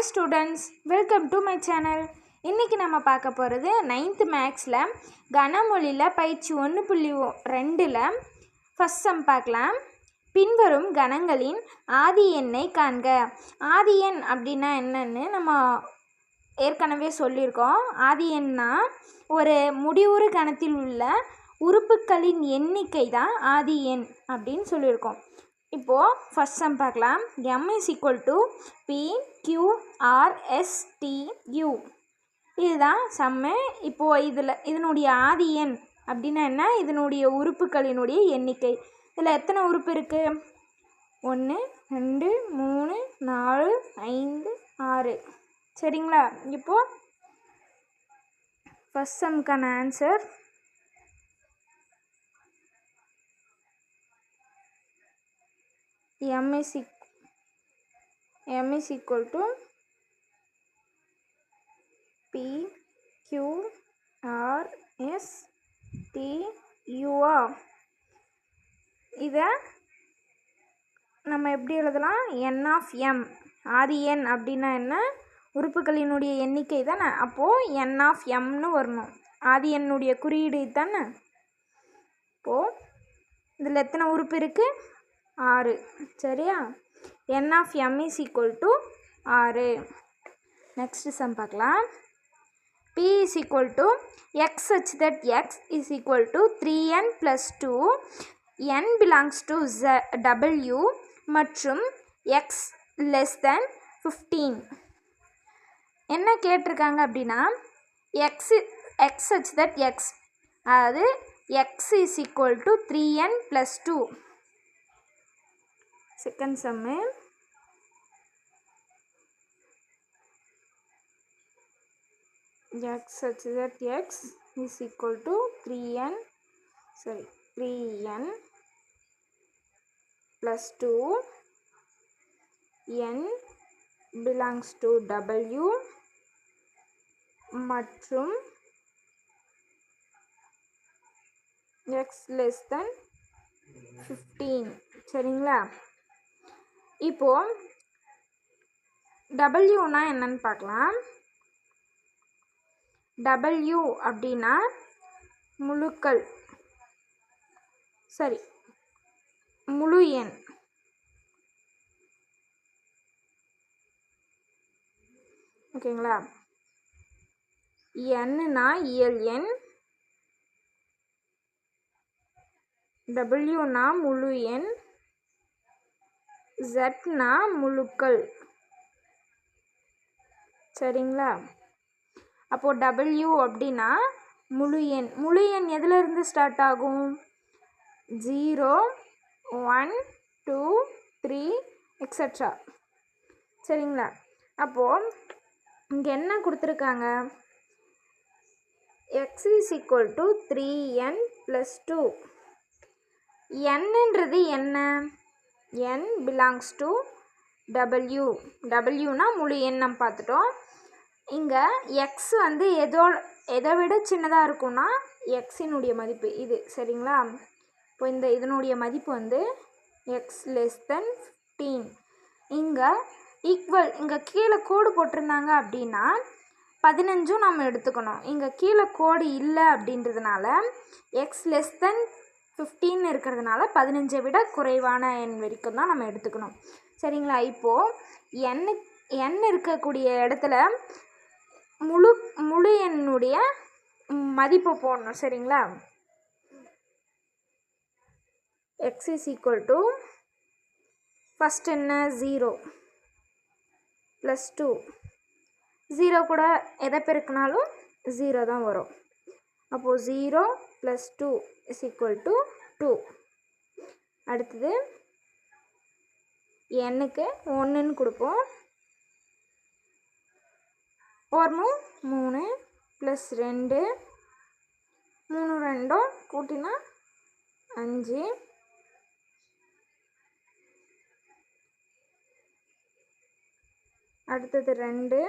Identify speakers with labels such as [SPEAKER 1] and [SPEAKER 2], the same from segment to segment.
[SPEAKER 1] Hi students welcome to my channel இன்றைக்கி நம்ம பார்க்க போகிறது நைன்த்து மேக்ஸில் கனமொழியில் பயிற்சி ஒன்று புள்ளி ரெண்டில். ஃபஸ்ட் சம் பார்க்கலாம். பின்வரும் கணங்களின் ஆதி எண்ணை காண்க. ஆதி எண் அப்படின்னா என்னன்னு நம்ம ஏற்கனவே சொல்லியிருக்கோம். ஆதி எண்ணா ஒரு முடிவுறு கணத்தில் உள்ள உறுப்புகளின் எண்ணிக்கை தான் ஆதி எண் அப்படின்னு சொல்லியிருக்கோம். இப்போது ஃபஸ்ட் சம் பார்க்கலாம். M is equal to P Q R S T U இதுதான் சம்மு இப்போது இதில் இதனுடைய ஆதி எண் அப்படின்னா என்ன? இதனுடைய உறுப்புகளினுடைய எண்ணிக்கை. இதில் எத்தனை உறுப்பு இருக்குது ஒன்று ரெண்டு மூணு நாலு ஐந்து ஆறு. சரிங்களா? இப்போது first சம்க்கான answer m is eq- m is equal to p q r s t u r இதை நம்ம எப்படி எழுதலாம்? N of m. ஆதி எண் அப்படின்னா என்ன? உறுப்புகளினுடைய எண்ணிக்கை தானே? அப்போது n ஆஃப் எம்னு வரணும். ஆதி எண்ணுடைய குறியீடு தானே இப்போது இதில் எத்தனை உறுப்பு இருக்குது ஆறு. சரியா? N of M is equal to ஆறு. நெக்ஸ்ட் சம் பார்க்கலாம். P is equal to X such that X is equal to three N plus two N belongs to ஜ டபிள்யூ மற்றும் எக்ஸ் லெஸ் தென் ஃபிஃப்டீன் என்ன கேட்டிருக்காங்க அப்படின்னா X X such that X அதாவது X is equal to three N plus two second sum x such that x is equal to 3n sorry 3n plus 2 n belongs to w மற்றும் x less than 15 சரிங்களா இப்போ டபிள்யூனா என்னன்னு பார்க்கலாம். W அப்படின்னா முழுக்கள். சரி. முழு எண். ஓகேங்களா? எண்ணுனா இயல் எண். டபிள்யூனா முழு எண். ஜட்னா முழுக்கள். சரிங்களா? அப்போது டபிள்யூ அப்படின்னா முழு எண். முழு எண் எதுலேருந்து ஸ்டார்ட் ஆகும்? Zero one two three extra சரிங்களா? அப்போது இங்கே என்ன கொடுத்துருக்காங்க? X is equal to three N plus two என்னன்றது என்ன? N belongs to w. Wனா முழு எண் நம்ம பார்த்துட்டோம். இங்கே எக்ஸ் வந்து எதோ எதை விட சின்னதாக இருக்கும்னா எக்ஸினுடைய மதிப்பு. இது சரிங்களா? இப்போ இந்த இதனுடைய மதிப்பு வந்து எக்ஸ் லெஸ் தென் ஃபிஃப்டீன் இங்கே ஈக்குவல் இங்கே கீழே கோடு போட்டிருந்தாங்க அப்படின்னா பதினஞ்சும் நம்ம எடுத்துக்கணும். இங்கே கீழே கோடு இல்லை அப்படின்றதுனால எக்ஸ் லெஸ் தென் ஃபிஃப்டீன் இருக்கிறதுனால பதினஞ்சை விட குறைவான எண் வரைக்கும் தான் நம்ம எடுத்துக்கணும். சரிங்களா? இப்போது எண்ணு எண் இருக்கக்கூடிய இடத்துல முழு முழு எண்ணுடைய மதிப்பு போடணும். சரிங்களா? X is equal to first என்ன ஜீரோ ப்ளஸ் டூ ஜீரோ கூட எதை பெருக்கினாலும் ஜீரோ தான் வரும். அப்போது zero plus two is equal to two அடுத்தது எண்ணுக்கு ஒன்றுன்னு கொடுப்போம். வரணும் மூணு ப்ளஸ் ரெண்டு மூணு ரெண்டும் கூட்டினா அஞ்சு. அடுத்தது ரெண்டு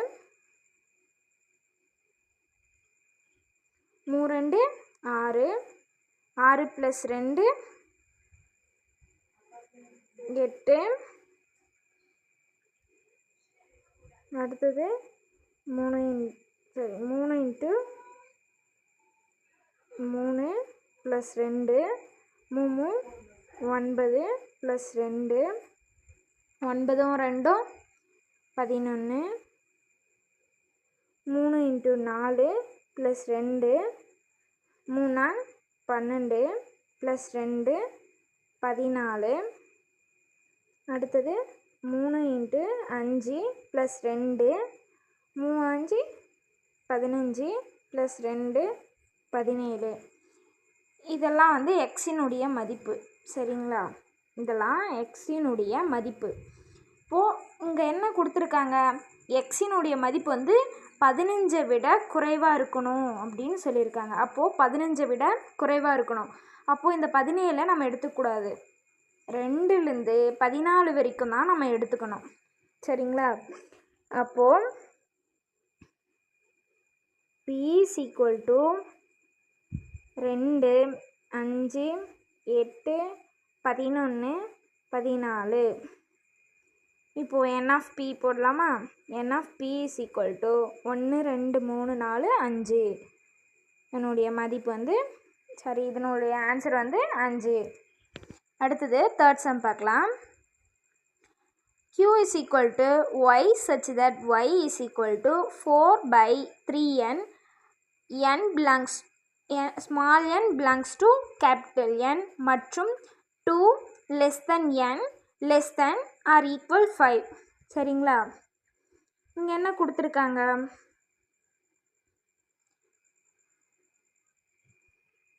[SPEAKER 1] மூணு ரெண்டு ஆறு. ஆறு ப்ளஸ் ரெண்டு. எட்டு. அடுத்தது மூணு இன்- சரி மூணு இன்ட்டு மூணு ப்ளஸ் ரெண்டு. மூணு ஒன்பது ப்ளஸ் ரெண்டு. ஒன்பதும் ரெண்டும் பதினொன்று மூணு இன்ட்டு நாலு ப்ளஸ் ரெண்டு. மூணா பன்னெண்டு ப்ளஸ் ரெண்டு பதினாலு. அடுத்தது மூணு இன்ட்டு அஞ்சு ப்ளஸ் ரெண்டு மூணு அஞ்சு பதினஞ்சு ப்ளஸ் ரெண்டு பதினேழு. இதெல்லாம் வந்து எக்ஸினுடைய மதிப்பு. சரிங்களா? இதெல்லாம் எக்ஸினுடைய மதிப்பு. இப்போது இங்கே என்ன கொடுத்துருக்காங்க? எக்ஸினுடைய மதிப்பு வந்து பதினஞ்சை விட குறைவாக இருக்கணும் அப்படின்னு சொல்லியிருக்காங்க. அப்போது பதினஞ்சை விட குறைவாக இருக்கணும். அப்போது இந்த பதினேழை நம்ம எடுத்துக்கூடாது ரெண்டுலேருந்து பதினாலு வரைக்கும் தான் நம்ம எடுத்துக்கணும். சரிங்களா? அப்போது பி ஈக்குவல் டு ரெண்டு அஞ்சு எட்டு பதினொன்று பதினாலு. இப்போது என் ஆஃப் பி போடலாமா? N of P is equal to ஒன்று ரெண்டு மூணு நாலு அஞ்சு. என்னுடைய மதிப்பு வந்து சரி இதனுடைய ஆன்சர் வந்து அஞ்சு. அடுத்தது தேர்ட் சம் பார்க்கலாம். q is equal to y such that y is equal to 4 by 3n n. belongs n, small n belongs to capital N மற்றும் 2 less than n less than or equal five. சரிங்களா? இங்கே என்ன கொடுத்துருக்காங்க?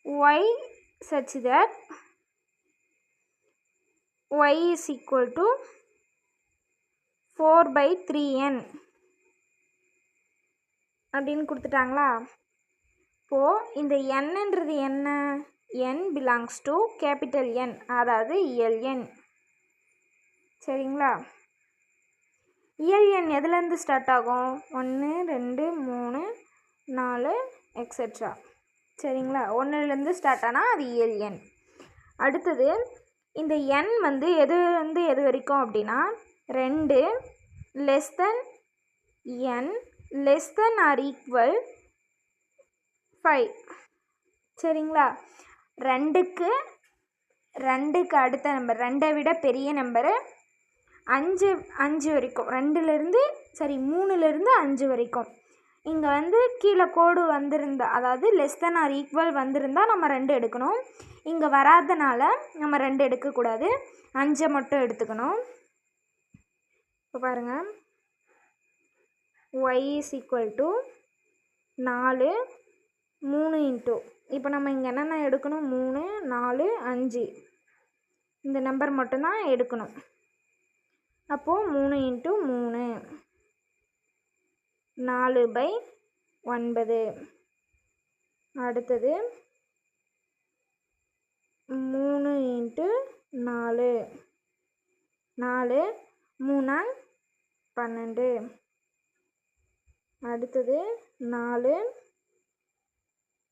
[SPEAKER 1] Y such that Y is equal to four by three N அப்படின்னு கொடுத்துட்டாங்களா? இப்போது இந்த என்னன்றது என்ன? N belongs to capital N அதாவது எல்என் சரிங்களா? இயல் எண் எதுலேருந்து ஸ்டார்ட் ஆகும்? ஒன்று ரெண்டு மூணு நாலு எக்ஸெட்ரா சரிங்களா? ஒன்றுலேருந்து ஸ்டார்ட் ஆனால் அது இயல் எண். அடுத்தது இந்த எண் வந்து எதுலேருந்து எது வரைக்கும் அப்படின்னா ரெண்டு less than N less than or equal five சரிங்களா? ரெண்டுக்கு ரெண்டுக்கு அடுத்த நம்பர் ரெண்டை விட பெரிய நம்பரு அஞ்சு அஞ்சு வரைக்கும். ரெண்டுலேருந்து சரி மூணுலேருந்து அஞ்சு வரைக்கும். இங்கே வந்து கீழே கோடு வந்திருந்தா அதாவது லெஸ் தென் ஆர் ஈக்குவல் வந்திருந்தால் நம்ம ரெண்டு எடுக்கணும். இங்கே வராதனால நம்ம ரெண்டு எடுக்கக்கூடாது. அஞ்சை மட்டும் எடுத்துக்கணும். இப்போ பாருங்கள் ஒய் இஸ் ஈக்குவல் டு நாலு மூணு இன்ட்டு இப்போ நம்ம இங்கே என்னென்ன எடுக்கணும்? மூணு நாலு அஞ்சு. இந்த நம்பர் மட்டும்தான் எடுக்கணும். அப்போது மூணு இன்ட்டு மூணு. நாலு பை ஒன்பது. அடுத்தது மூணு இன்ட்டு நாலு. நாலு மூணால் பன்னெண்டு. அடுத்தது நாலு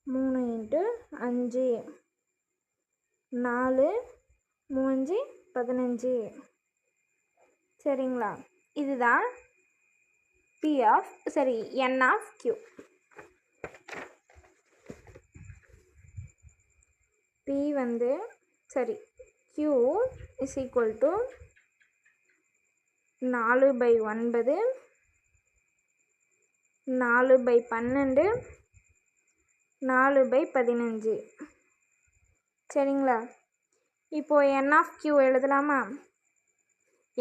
[SPEAKER 1] மூணு இன்ட்டு அஞ்சு. நாலு மூஞ்சு பதினஞ்சு. சரிங்களா? இதுதான் பி ஆஃப் சரி என் ஆஃப் கியூ பி வந்து சரி கியூ இஸ் ஈக்குவல் டு நாலு பை ஒன்பது நாலு பை பன்னெண்டு நாலு பை பதினஞ்சு. சரிங்களா? இப்போது என் ஆஃப் கியூ எழுதலாமா?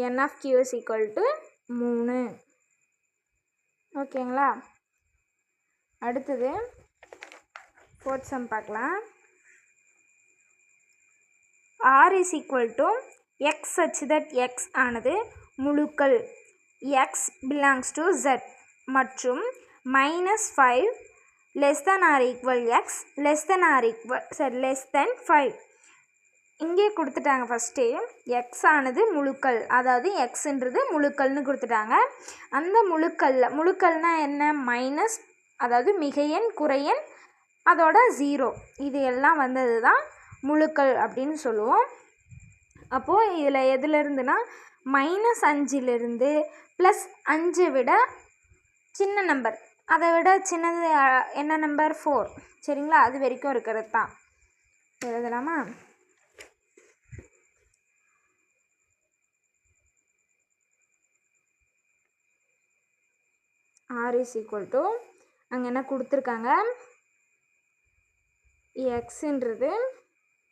[SPEAKER 1] N of Q is equal to மூணு. ஓகேங்களா? அடுத்தது ஃபோர்த் சம் பார்க்கலாம். R is equal to X such that X ஆனது முழுக்கள். எக்ஸ் பிலாங்ஸ் டு ஜெட் மற்றும் minus five less than or equal X less than or equal சரி less than five இங்கே கொடுத்துட்டாங்க ஃபஸ்ட்டே எக்ஸ் ஆனது முழுக்கள். அதாவது எக்ஸுன்றது முழுக்கள்னு கொடுத்துட்டாங்க. அந்த முழுக்கல்ல முழுக்கள்னா என்ன? மைனஸ் அதாவது மிகையன் குறையன் அதோட ஜீரோ இது எல்லாம் வந்தது தான் முழுக்கள் அப்படின்னு சொல்லுவோம். அப்போது இதில் எதுலேருந்துனா மைனஸ் அஞ்சிலிருந்து ப்ளஸ் அஞ்சு விட சின்ன நம்பர் அதை விட சின்னது என்ன நம்பர் ஃபோர் சரிங்களா? அது வரைக்கும் இருக்கிறது தான். எழுதலாமா? ஆர் இஸ் ஈக்குவல் டு அங்கே என்ன கொடுத்துருக்காங்க? எக்ஸுன்றது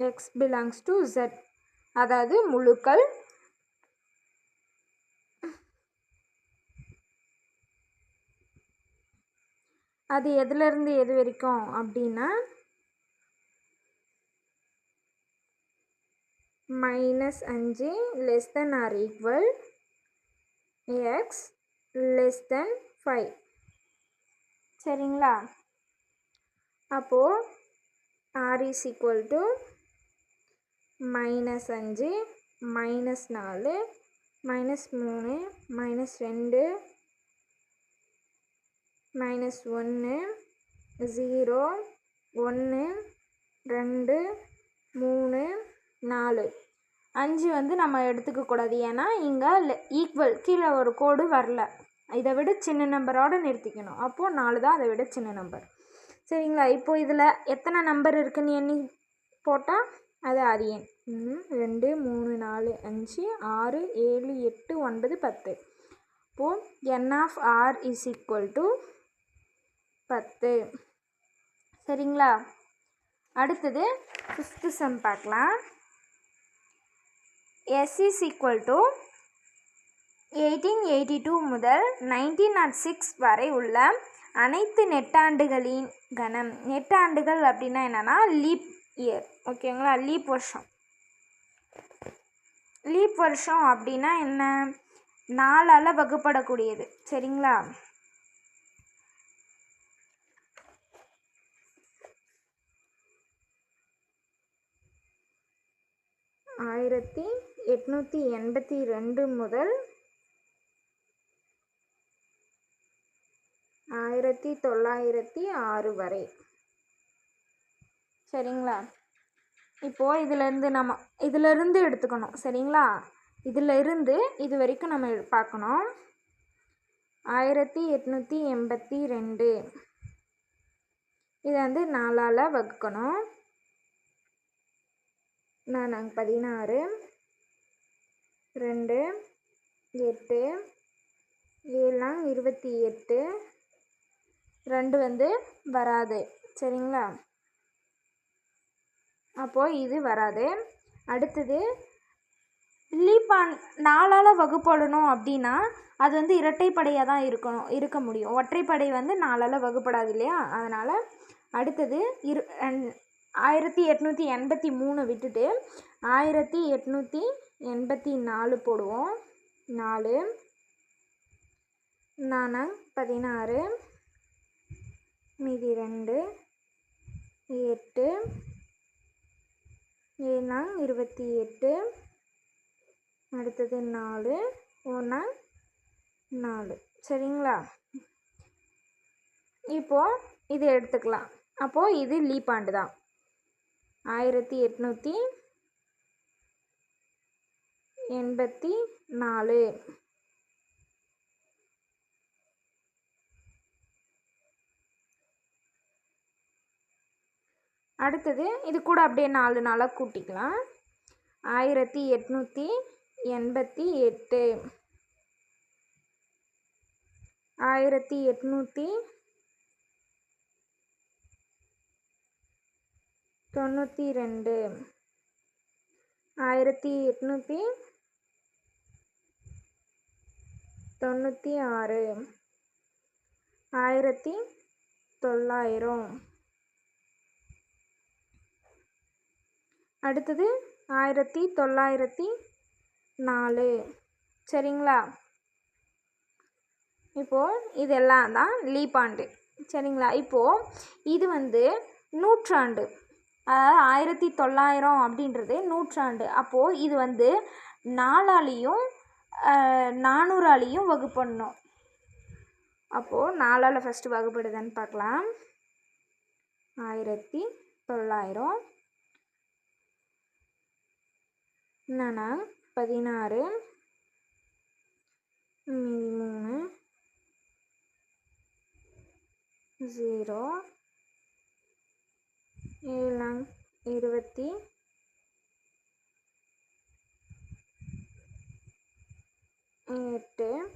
[SPEAKER 1] எக்ஸ் பிலாங்ஸ் டு ஜெட் அதாவது முழுக்கள் அது எதுலேருந்து எது வரைக்கும் அப்படின்னா மைனஸ் அஞ்சு less than or equal X less than five சரிங்களா? அப்போது R is equal to minus அஞ்சு மைனஸ் நாலு மைனஸ் மூணு மைனஸ் ரெண்டு மைனஸ் ஒன்று ஜீரோ ஒன்று ரெண்டு மூணு நாலு. அஞ்சு வந்து நம்ம எடுத்துக்கக்கூடாது. ஏன்னா இங்கே ஈக்குவல் கீழே ஒரு கோடு வரல. இதை விட சின்ன நம்பரோடு நிறுத்திக்கணும். அப்போது நாலு தான் அதை விட சின்ன நம்பர் சரிங்களா? இப்போது இதில் எத்தனை நம்பர் இருக்குன்னு எண்ணி போட்டால் அது அது எண். ரெண்டு மூணு நாலு அஞ்சு ஆறு ஏழு எட்டு ஒன்பது பத்து. இப்போது N of R is equal to பத்து. சரிங்களா? அடுத்தது ஃபிஃப்த்து சம் பார்க்கலாம். S is equal to eighteen eighty two முதல் நைன்டீன் நாட் சிக்ஸ் வரை உள்ள அனைத்து நெட்டாண்டுகளின் கணம். நெட்டாண்டுகள் அப்படின்னா என்னென்னா லீப் இயர் ஓகேங்களா லீப் வருஷம். லீப் வருஷம் அப்படின்னா என்ன? நாலால் வகுப்படக்கூடியது. சரிங்களா? ஆயிரத்தி எட்நூற்றி எண்பத்தி ரெண்டு முதல் ஆயிரத்தி தொள்ளாயிரத்தி ஆறு வரை. சரிங்களா? இப்போது இதிலேருந்து நம்ம இதிலிருந்து எடுத்துக்கணும். சரிங்களா? இதில் இருந்து இது வரைக்கும் நம்ம பார்க்கணும். ஆயிரத்தி எட்நூற்றி எண்பத்தி ரெண்டு. இதை வந்து நாலால் வகுக்கணும். நான் பதினாறு. ரெண்டு எட்டு. ஏழாம் இருபத்தி எட்டு. ரெண்டு வந்து வராது. சரிங்களா? அப்போது இது வராது. அடுத்தது லீப்பான் நாலால் வகுப்படணும் அப்படின்னா அது வந்து இரட்டைப்படையாக தான் இருக்கணும் இருக்க முடியும். ஒற்றைப்படை வந்து நாலால் வகுப்படாது இல்லையா? அதனால் அடுத்தது இரு ஆயிரத்தி எட்நூற்றி எண்பத்தி மூணு விட்டுட்டு ஆயிரத்தி எட்நூற்றி எண்பத்தி நாலு போடுவோம். நாலு நானா பதினாறு மீதி ரெண்டு எட்டு ஏழா இருபத்தி எட்டு அடுத்தது நாலு ஒன்றா நாலு. சரிங்களா? இப்போது இது எடுத்துக்கலாம். அப்போது இது லீப்பாண்டு தான். ஆயிரத்தி எட்நூற்றி எண்பத்தி நாலு. அடுத்தது இது கூட அப்படியே நாலு நாளாக கூட்டிக்கலாம். ஆயிரத்தி எட்நூற்றி எண்பத்தி எட்டு. ஆயிரத்தி எட்நூற்றி தொண்ணூற்றி ரெண்டு. ஆயிரத்தி எட்நூற்றி தொண்ணூற்றி ஆறு. ஆயிரத்தி தொள்ளாயிரம். அடுத்தது ஆயிரத்தி தொள்ளாயிரத்தி நாலு. சரிங்களா? இப்போது இதெல்லாம் தான் லீப்பாண்டு சரிங்களா? இப்போது இது வந்து நூற்றாண்டு. அதாவது ஆயிரத்தி தொள்ளாயிரம் அப்படின்றது நூற்றாண்டு. அப்போது இது வந்து நாலாலையும் நானூறாலையும் வகுப்படணும் அப்போது நாலால் ஃபஸ்ட்டு வகுப்படுதுன்னு பார்க்கலாம். ஆயிரத்தி தொள்ளாயிரம் என்னன்னா பதினாறு. மீதி மூணு. ஜீரோ. ஏழாங் இருபத்தி. எட்டு.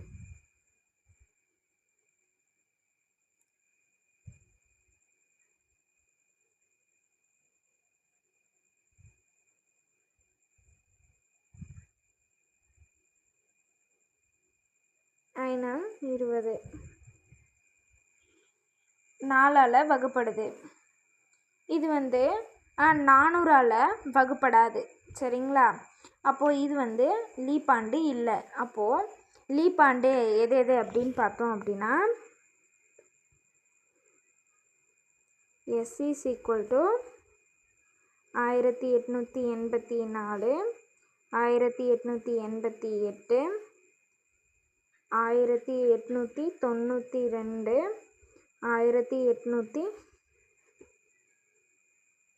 [SPEAKER 1] ஐநா இருபது. நாலால் வகுப்படுது. இது வந்து நானூறால் வகுப்படாது. சரிங்களா? அப்போது இது வந்து லீப்பாண்டு இல்லை. அப்போது லீப்பாண்டு எது எது அப்படின்னு பார்த்தோம் அப்படின்னா எஸ்சி சீக்குவல் ஈக்குவல் டு ஆயிரத்தி எட்நூற்றி எண்பத்தி நாலு ஆயிரத்தி எட்நூற்றி எண்பத்தி எட்டு ஆயிரத்தி எட்நூற்றி தொண்ணூற்றி ரெண்டு ஆயிரத்தி எட்நூற்றி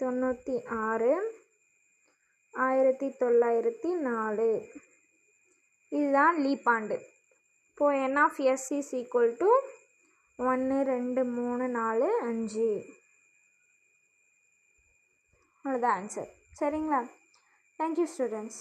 [SPEAKER 1] தொண்ணூற்றி ஆறு ஆயிரத்தி தொள்ளாயிரத்தி நாலு. இதுதான் லீப்பாண்டு இப்போது N of S is equal to ஒன்று ரெண்டு மூணு நாலு அஞ்சு. அவ்வளோதான் ஆன்சர் சரிங்களா? Thank you students